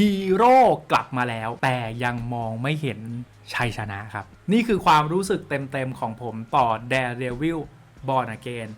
ฮีโร่กลับมาแล้ว แต่ยังมองไม่เห็นชัยชนะครับ นี่คือความรู้สึกเต็มๆของผมต่อ Daredevil Born Again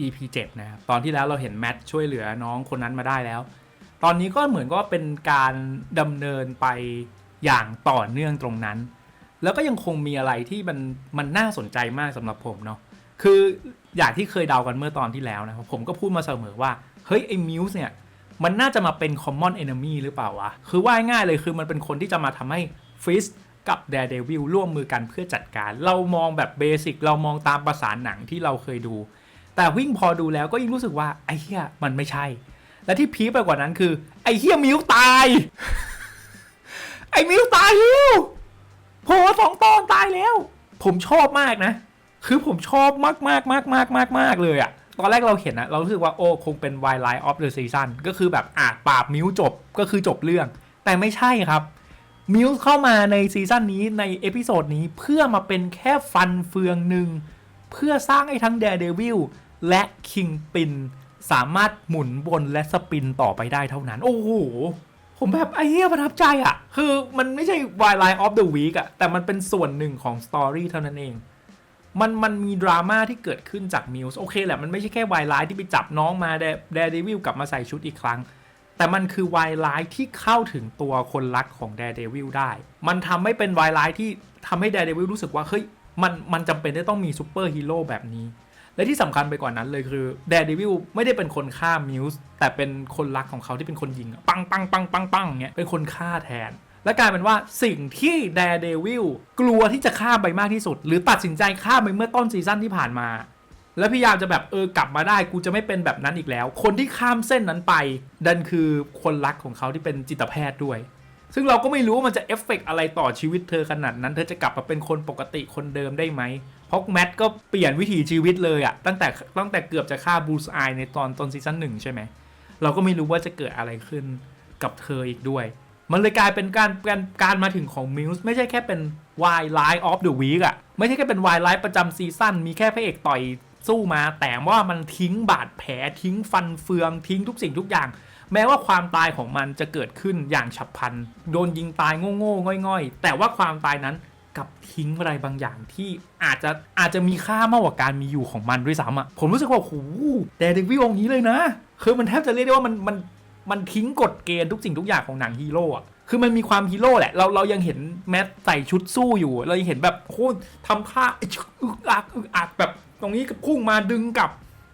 EP 7นะครับ ตอนที่แล้วเราเห็นแมทช่วยเหลือน้องคนนั้นมาได้แล้ว ตอนนี้ก็เหมือนก็เป็นการดำเนินไปอย่างต่อเนื่องตรงนั้น แล้วก็ยังคงมีอะไรที่มันมันน่าสนใจมากสำหรับผมเนาะ คืออย่างที่เคยเดากันเมื่อตอนที่แล้วนะครับผมก็พูดมาเสมอว่า เฮ้ยไอ้มิวส์เนี่ย มันน่าจะมาเป็น common enemy หรือเปล่าวะ คือว่าง่ายเลยคือมันเป็นคนที่จะมาทำให้ฟิสกับ Daredevil ร่วมมือกันเพื่อจัดการ เรามองแบบเบสิกเรามองตามประสานหนังที่เราเคยดู แต่วิ่งพอดูแล้วก็ยิ่งรู้สึกว่าไอ้เหี้ยมันไม่ใช่ และที่พีคไปกว่านั้นคือ ไอ้เหี้ยมิวตาย ไอ้มิวตายแล้วโผล่สองตอนตายแล้ว ผมชอบมากนะ คือผมชอบมากมากมากมากมากมากเลยอะ ตอนแรกเราเห็นนะเรารู้สึกว่าโอ้คงเป็น Wildlife of the Season ก็คือแบบอะปราบมิวจบก็คือจบเรื่อง แต่ไม่ใช่ครับมิวเข้ามาในซีซั่นนี้ในเอพิโซดนี้เพื่อมาเป็นแค่ฟันเฟืองหนึ่ง เพื่อสร้างให้ทั้ง Daredevil และ Kingpin สามารถหมุนวนและสปินต่อไปได้เท่านั้น โอ้โห ผมแบบไอ้เหี้ยประทับใจอะคือมันไม่ใช่ Wildlife of the Week อะแต่มันเป็นส่วนหนึ่งของสตอรี่เท่านั้นเอง มันมันมีดราม่าที่เกิดขึ้นจากมิวส์โอเคแหละ มันไม่ใช่แค่วายไลท์ที่ไปจับน้องมาแดแดเดวิลกลับมาใส่ชุดอีกครั้ง แต่มันคือวายไลท์ที่เข้าถึงตัวคนรักของแดเดวิลได้ มันทำให้เป็นวายไลท์ที่ทำให้แดเดวิลรู้สึกว่าเฮ้ยมันมันจำเป็นที่ต้องมีซูเปอร์ฮีโร่แบบนี้ และที่สำคัญไปกว่านั้นเลยคือแดเดวิลไม่ได้เป็นคนฆ่ามิวส์แต่เป็นคนรักของเขาที่เป็นคนยิงปังปังปังปังปังเงี้ยเป็นคนฆ่าแทน และกลายเป็นว่าสิ่งที่แดเดวิลกลัวที่จะข้ามไปมากที่สุด หรือตัดสินใจข้ามไปเมื่อต้นซีซั่นที่ผ่านมา แล้วพยายามจะแบบเออกลับมาได้กูจะไม่เป็นแบบนั้นอีกแล้ว คนที่ข้ามเส้นนั้นไป ดันคือคนรักของเขาที่เป็นจิตแพทย์ด้วย ซึ่งเราก็ไม่รู้ว่ามันจะเอฟเฟกต์อะไรต่อชีวิตเธอขนาดนั้น เธอจะกลับมาเป็นคนปกติคนเดิมได้ไหมเพราะแมทก็เปลี่ยนวิถีชีวิตเลยอะตั้งแต่ตั้งแต่เกือบจะฆ่าบูสไอในตอนต้นซีซั่นหนึ่งใช่ไหมเราก็ไม่รู้ว่าจะเกิดอะไรขึ้นกับเธออีกด้วย มันเลยกลายเป็นการการการมาถึงของมิวส์ไม่ใช่แค่เป็น Wild Life of the Week อะไม่ใช่แค่เป็น Wild Life ประจำซีซั่นมีแค่พระเอกต่อยสู้มา แต่ว่ามันทิ้งบาดแผลทิ้งฟันเฟืองทิ้งทุกสิ่งทุกอย่าง แม้ว่าความตายของมันจะเกิดขึ้นอย่างฉับพลัน โดนยิงตายโง่ๆง่อย ๆ แต่ว่าความตายนั้นกับทิ้งอะไรบางอย่างที่อาจจะอาจจะมีค่ามากกว่าการมีอยู่ของมันด้วยซ้ำอะผมรู้สึกว่าโอ้โหแดเด็กวิลองนี้เลยนะ คือมันแทบจะเรียกได้ว่ามันมัน มันทิ้งกฎเกณฑ์ทุกสิ่งทุกอย่างของหนังฮีโร่อะคือมันมีความฮีโร่แหละ เราเรายังเห็นแมทใส่ชุดสู้อยู่ เรายังเห็นแบบโคตรทำท่าอึกอักอึกอักแบบตรงนี้ก็พุ่งมาดึงกลับ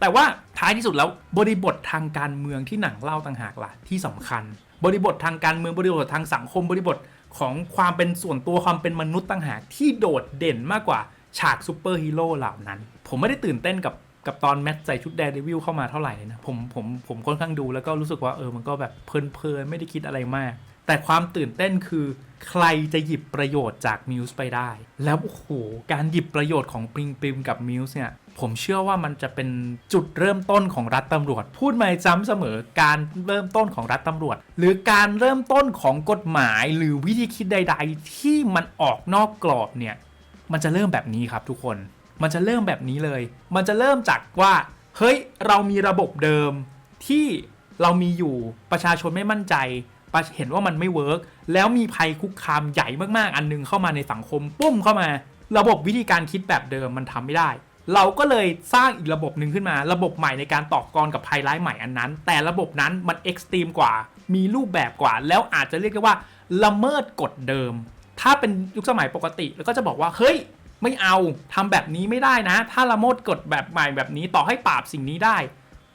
แต่ว่าท้ายที่สุดแล้วบริบททางการเมืองที่หนังเล่าต่างหากล่ะที่สำคัญ บริบททางการเมืองบริบททางสังคมบริบทของความเป็นส่วนตัวความเป็นมนุษย์ต่างหากที่โดดเด่นมากกว่าฉากซูเปอร์ฮีโร่เหล่านั้น ผมไม่ได้ตื่นเต้นกับ กับตอนแมทใส่ชุดแดร์เดวิลเข้ามาเท่าไหร่เลยนะผมผมผมค่อนข้างดูแล้วก็รู้สึกว่าเออมันก็แบบเพลินๆไม่ได้คิดอะไรมาก แต่ความตื่นเต้นคือ ใครจะหยิบประโยชน์จากมิวส์ไปได้ แล้วโอ้โหการหยิบประโยชน์ของปริงปิมกับมิวส์เนี่ยผมเชื่อว่ามันจะเป็นจุดเริ่มต้นของรัฐตำรวจ พูดมาซ้ำเสมอการเริ่มต้นของรัฐตำรวจ หรือการเริ่มต้นของกฎหมายหรือวิธีคิดใด ๆ ที่มันออกนอกกรอบเนี่ยมันจะเริ่มแบบนี้ครับทุกคน มันจะเริ่มแบบนี้เลย มันจะเริ่มจากว่า เฮ้ย เรามีระบบเดิมที่เรามีอยู่ประชาชนไม่มั่นใจประเห็นว่ามันไม่เวิร์กแล้วมีภัยคุกคามใหญ่มากๆ อันหนึงเข้ามาในสังคมปุ้มเข้ามา ระบบวิธีการคิดแบบเดิมมันทำไม่ได้ เราก็เลยสร้างอีกระบบหนึ่งขึ้นมา ระบบใหม่ในการต่อกรกับภัยร้ายใหม่อันนั้น แต่ระบบนั้นมันเอ็กซ์ตรีมกว่า มีรูปแบบกว่า แล้วอาจจะเรียกได้ว่า ละเมิดกฎเดิม ถ้าเป็นยุคสมัยปกติ แล้วก็จะบอกว่าเฮ้ย ไม่เอาทำแบบนี้ไม่ได้นะ ถ้าละเมิดกฎแบบใหม่แบบนี้ต่อให้ปราบสิ่งนี้ได้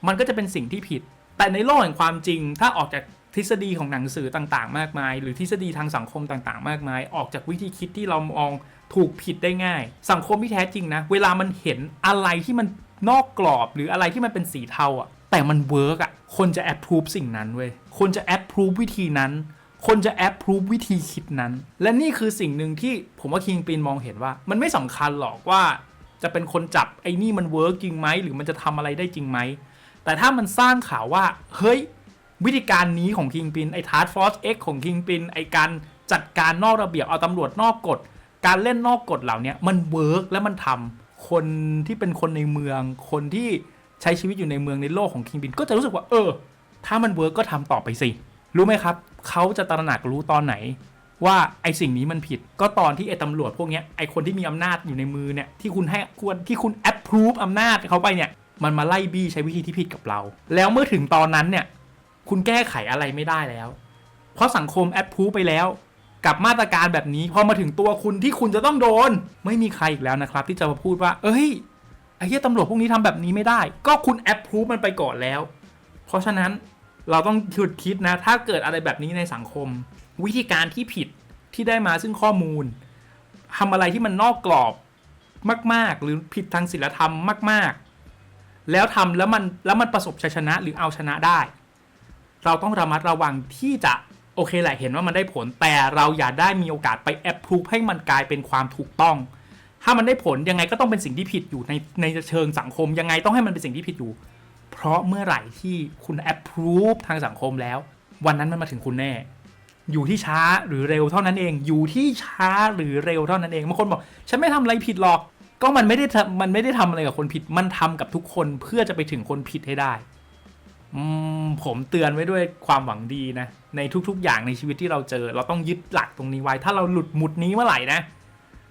มันก็จะเป็นสิ่งที่ผิด แต่ในโลกแห่งความจริง ถ้าออกจากทฤษฎีของหนังสือต่างๆ มากมาย หรือทฤษฎีทางสังคมต่างๆ มากมาย ออกจากวิธีคิดที่เรามองถูกผิดได้ง่าย สังคมที่แท้จริงนะ เวลามันเห็นอะไรที่มันนอกกรอบหรืออะไรที่มันเป็นสีเทาอะแต่มันเวิร์กอะคนจะแอปพรูฟสิ่งนั้นเว้ยคนจะแอปพรูฟวิธีนั้น คนจะแอปพรูฟวิธีคิดนั้น และนี่คือสิ่งหนึ่งที่ผมว่าคิงปินมองเห็นว่า มันไม่สำคัญหรอกว่าจะเป็นคนจับไอ้นี่มันเวิร์กจริงไหมหรือมันจะทำอะไรได้จริงไหม แต่ถ้ามันสร้างข่าวว่า เฮ้ย วิธีการนี้ของคิงปินไอ้ทาร์ f ฟอสเอ็กของคิงปินไอ้การจัดการนอกระเบียบเอาตำรวจนอกกฎ การเล่นนอกกฎเหล่านี้มันเวิร์กและมันทำคนที่เป็นคนในเมือง คนที่ใช้ชีวิตอยู่ในเมืองในโลกของคิงปินก็จะรู้สึกว่าเออ ถ้ามันเวิร์กก็ทำต่อไปสิ รู้ไหมครับ เขาจะตระหนักรู้ตอนไหน ว่าไอสิ่งนี้มันผิด ก็ตอนที่ไอตำรวจพวกเนี้ยไอคนที่มีอำนาจอยู่ในมือเนี่ยที่คุณให้ควรที่คุณ approve อำนาจเขาไปเนี่ยมันมาไล่บี้ใช้วิธีที่ผิดกับเรา แล้วเมื่อถึงตอนนั้นเนี่ยคุณแก้ไขอะไรไม่ได้แล้ว เพราะสังคม approve ไปแล้วกับมาตรการแบบนี้พอมาถึงตัวคุณที่คุณจะต้องโดน ไม่มีใครอีกแล้วนะครับ ที่จะมาพูดว่า เอ้ยไอ้เหี้ยตำรวจพวกนี้ทำแบบนี้ไม่ได้ ก็คุณ approve มันไปก่อนแล้ว เพราะฉะนั้น เราต้องหยุดคิดนะ ถ้าเกิดอะไรแบบนี้ในสังคม วิธีการที่ผิดที่ได้มาซึ่งข้อมูลทำอะไรที่มันนอกกรอบมาก ๆ หรือผิดทางศีลธรรมมาก ๆ แล้วทำแล้วมันแล้วมันประสบชัยชนะหรือเอาชนะได้ เราต้องระมัดระวังที่จะโอเคแหละเห็นว่ามันได้ผลแต่เราอย่าได้มีโอกาสไปแอปพรูฟให้มันกลายเป็นความถูกต้อง ถ้ามันได้ผลยังไงก็ต้องเป็นสิ่งที่ผิดอยู่ในในเชิงสังคมยังไงต้องให้มันเป็นสิ่งที่ผิดอยู่ ราะเมื่อไหร่ที่คุณแอปพรูฟทางสังคมแล้ว วันนั้นมันมาถึงคุณแน่ อยู่ที่ช้าหรือเร็วเท่านั้นเอง อยู่ที่ช้าหรือเร็วเท่านั้นเองบางคนบอก ฉันไม่ทำอะไรผิดหรอก ก็มันไม่ได้ทำมันไม่ได้ทำอะไรกับคนผิด มันทำกับทุกคนเพื่อจะไปถึงคนผิดให้ได้ผมเตือนไว้ด้วยความหวังดีนะ ในทุกๆอย่างในชีวิตที่เราเจอ เราต้องยึดหลักตรงนี้ไว้ ถ้าเราหลุดหมุดนี้เมื่อไหร่นะ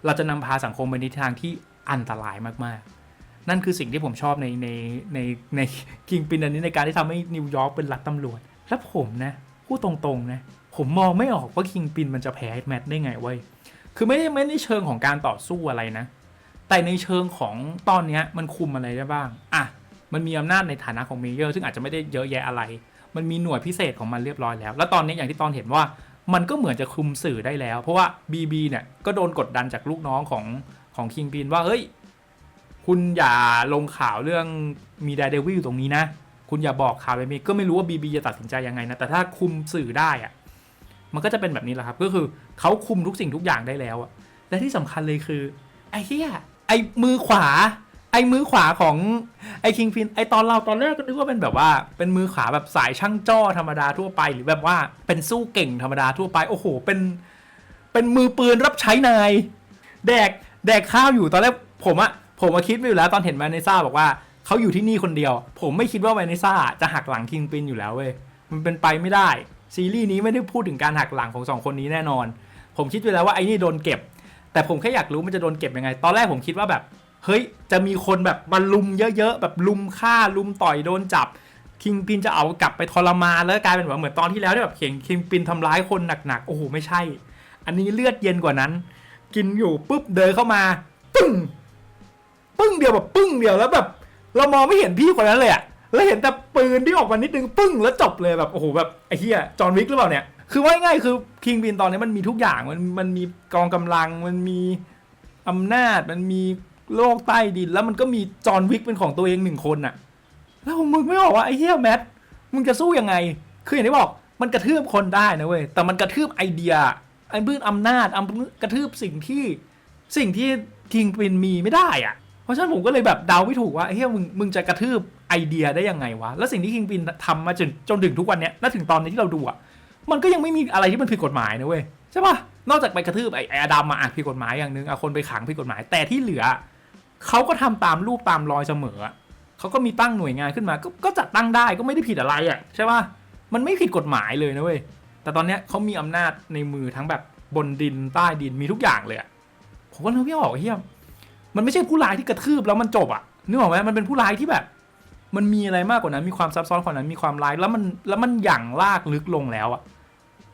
เราจะนำพาสังคมไปในทางที่อันตรายมากๆ นั่นคือสิ่งที่ผมชอบในในในในคิงปินอันนี้ในการที่ทำให้นิวยอร์กเป็นรัฐตำรวจ และผมนะพูดตรงๆนะผมมองไม่ออกว่าคิงปินมันจะแพ้แมตช์ได้ไงเว้ยคือไม่ได้ไม่ได้เชิงของการต่อสู้อะไรนะ แต่ในเชิงของตอนเนี้ยมันคุมอะไรได้บ้างอะมันมีอำนาจในฐานะของเมเยอร์ซึ่งอาจจะไม่ได้เยอะแยะอะไร มันมีหน่วยพิเศษของมันเรียบร้อยแล้ว แล้วตอนนี้อย่างที่ตอนเห็นว่ามันก็เหมือนจะคุมสื่อได้แล้ว เพราะว่า BB เนี่ยก็โดนกดดันจากลูกน้องของของคิงปินว่าเฮ้ย คุณอย่าลงข่าวเรื่องมี d ดเดวิลตรงนี้นะ คุณอย่าบอกข่าวแบบนี้ก็ไม่รู้ว่า BB จะตัดสินใจยังไงนะ แต่ถ้าคุมสื่อได้อะมันก็จะเป็นแบบนี้แหละครับ ก็คือเขาคุมทุกสิ่งทุกอย่างได้แล้วอะและที่สำคัญเลยคือ ไอ้เหี้ยไอ้มือขวา ไอ้มือขวาของไอ้คิงฟิน ไอ้ตอนเราตอนแรกก็นึกว่าเป็นแบบว่า เป็นมือขวาแบบสายช่างจ้อธรรมดาทั่วไป หรือแบบว่าเป็นสู้เก่งธรรมดาทั่วไป โอ้โห เป็น เป็นมือปืนรับใช้นาย แดก แดกข้าวอยู่ตอนแรกผมอะ ผมมาคิดไปอยู่แล้วตอนเห็นแวนิซ่าบอกว่าเขาอยู่ที่นี่คนเดียว ผมไม่คิดว่าแวนิซ่าจะหักหลังคิงปินอยู่แล้วเว้ยมันเป็นไปไม่ได้ ซีรีส์นี้ไม่ได้พูดถึงการหักหลังของสองคนนี้แน่นอน ผมคิดไว้แล้วว่าไอ้นี่โดนเก็บ แต่ผมแค่อยากรู้มันจะโดนเก็บยังไง ตอนแรกผมคิดว่าแบบเฮ้ยจะมีคนแบบมาลุมเยอะๆแบบลุมฆ่าลุมต่อยโดนจับคิงปินจะเอากลับไปทรมานแล้วกลายเป็นแบบเหมือนตอนที่แล้วที่แบบเห็นคิงปินทำร้ายคนหนักๆโอ้โหไม่ใช่ อันนี้เลือดเย็นกว่านั้น กินอยู่ปุ๊บเดินเข้ามาปึ้ง ปึ้งเดียวแบบปึ้งเดียวแล้วแบบ เรามองไม่เห็นพี่คนนั้นเลยอะแล้วเห็นแต่ปืนที่ออกมานิดนึงปึ้งแล้วจบเลยแบบโอ้โหแบบไอ้เหี้ยจอห์นวิกหรือเปล่าเนี่ยคือว่าง่ายคือคิงบินตอนนี้มันมีทุกอย่างมันมันมีกองกำลังมันมีอำนาจมันมีโลกใต้ดิน แล้วมันก็มีจอห์นวิกเป็นของตัวเองหนึ่งคนน่ะแล้วมึงไม่บอกว่าไอ้เหี้ยแมทมึงจะสู้ยังไง คืออย่างที่บอกมันกระทืบคนได้นะเว้ยแต่มันกระทืบไอเดียไอ้พื้นอำนาจอำกระทืบสิ่งที่สิ่งที่คิงบินมีไม่ได้อะ เพราะฉะนั้นผมก็เลยแบบเดาไม่ถูกว่าเฮ้ยมึงมึงจะกระทืบไอเดียได้ยังไงวะ แล้วสิ่งที่คิงปินทำมาจนจนถึงทุกวันเนี้ยและถึงตอนนี้ที่เราดูอะมันก็ยังไม่มีอะไรที่มันผิดกฎหมายนะเว้ยใช่ปะนอกจากไปกระทืบไอไอดัมมาอะผิดกฎหมายอย่างหนึงเอาคนไปขังผิดกฎหมาย แต่ที่เหลือเขาก็ทำตามรูปตามรอยเสมอเขาก็มีตั้งหน่วยงานขึ้นมาก็ก็จัดตั้งได้ก็ไม่ได้ผิดอะไรอะใช่ปะมันไม่ผิดกฎหมายเลยนะเว้ยแต่ตอนเนี้ยเขามีอำนาจในมือทั้งแบบบนดินใต้ดินมีทุกอย่างเลยผมก็นึกไม่ออกเฮีย มันไม่ใช่ผู้ร้ายที่กระทืบแล้วมันจบอะนึกออกไหมมันเป็นผู้ร้ายที่แบบ มันมีอะไรมากกว่านั้น มีความซับซ้อนกว่านั้น มีความร้ายแล้วมันแล้วมันหยั่งลากลึกลงแล้วอะ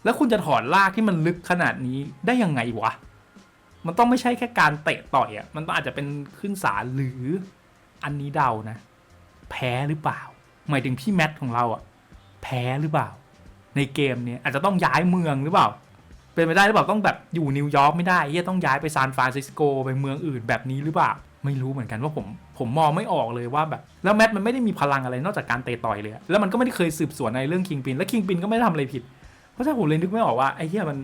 แล้วคุณจะถอนลากที่มันลึกขนาดนี้ได้ยังไงวะ มันต้องไม่ใช่แค่การเตะต่อยอะมันต้องอาจจะเป็นขึ้นศาลหรืออันนี้เดานะ แพ้หรือเปล่า หมายถึงพี่แมทของเราอะแพ้หรือเปล่า ในเกมเนี้ยอาจจะต้องย้ายเมืองหรือเปล่า เป็นไปได้หรือเปล่าต้องแบบอยู่นิวยอร์กไม่ได้เฮียต้องย้ายไปซานฟรานซิสโกไปเมืองอื่นแบบนี้หรือเปล่าไม่รู้เหมือนกันว่าผมผมมองไม่ออกเลยว่าแบบ แล้วแมทมันไม่ได้มีพลังอะไรนอกจากการเตะต่อยเลย แล้วมันก็ไม่ได้เคยสืบสวนในเรื่องคิงปินและคิงปินก็ไม่ได้ทำอะไรผิด เพราะฉะนั้นผมเลยนึกไม่ออกว่าไอ้เฮียมัน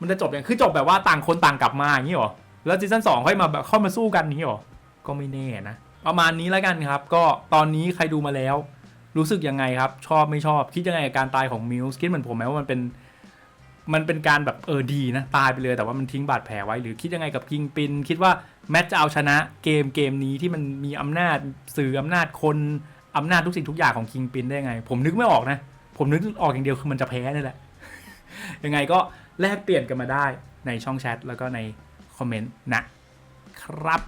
มันจะจบอย่างคือจบแบบว่าต่างคนต่างกลับมาอย่างนี้หรอแล้วซีซั่นสองค่อยมาแบบเข้ามาสู้กันนี้หรอก็ไม่แน่นะ ประมาณนี้แล้วกันครับ ก็ตอนนี้ใครดูมาแล้ว รู้สึกยังไงครับ ชอบไม่ชอบคิดยังไงกับการตายของมิลส์คิดเหมือนผมไหมว่ามันเป็น มันเป็นการแบบเออดีนะ ตายไปเลยแต่ว่ามันทิ้งบาดแผลไว้ หรือคิดยังไงกับคิงปิน คิดว่าแมตช์จะเอาชนะเกมเกมนี้ที่มันมีอำนาจสื่ออำนาจคนอำนาจทุกสิ่งทุกอย่างของคิงปินได้ไง ผมนึกไม่ออกนะ ผมนึกออกอย่างเดียวคือมันจะแพ้นี่แหละ ยังไงก็แลกเปลี่ยนกันมาได้ในช่องแชทแล้วก็ในคอมเมนต์นะครับ